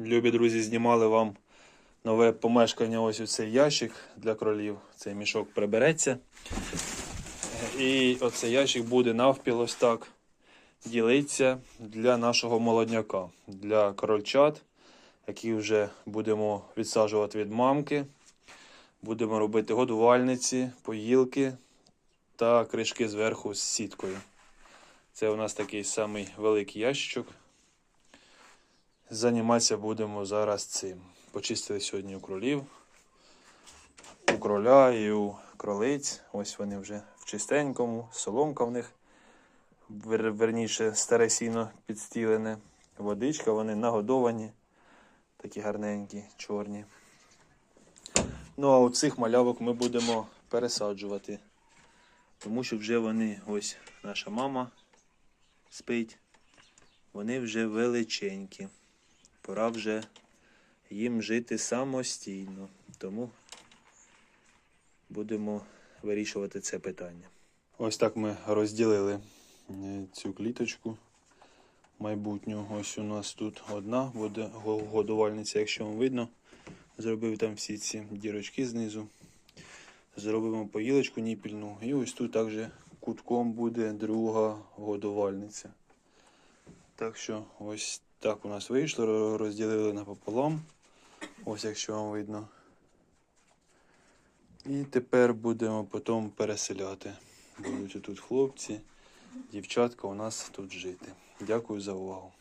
Любі друзі, знімали вам нове помешкання. Ось у цей ящик для кролів. Цей мішок прибереться. І оцей ящик буде навпіл ось так ділиться для нашого молодняка, для крольчат, які вже будемо відсаджувати від мамки. Будемо робити годувальниці, поїлки та кришки зверху з сіткою. Це у нас такий самий великий ящичок. Займатися будемо зараз цим. Почистили сьогодні у кролів, у кроля і у кролиць. Ось вони вже в чистенькому, соломка в них, вер- верніше, старе сіно підстілене. Водичка, вони нагодовані, такі гарненькі, чорні. Ну, а у цих малявок ми будемо пересаджувати. Тому що вже вони, ось наша мама спить. Вони вже величенькі. Пора вже їм жити самостійно. Тому будемо вирішувати це питання. Ось так ми розділили е, цю кліточку майбутню. Ось у нас тут одна буде годувальниця, якщо вам видно. Зробив там всі ці дірочки знизу. Зробимо поїлочку ніпільну. І ось тут також кутком буде друга годувальниця. Так що ось так у нас вийшло, розділили напополам. Ось якщо вам видно. І тепер будемо потім переселяти. Будуть тут хлопці, дівчатка у нас тут жити. Дякую за увагу.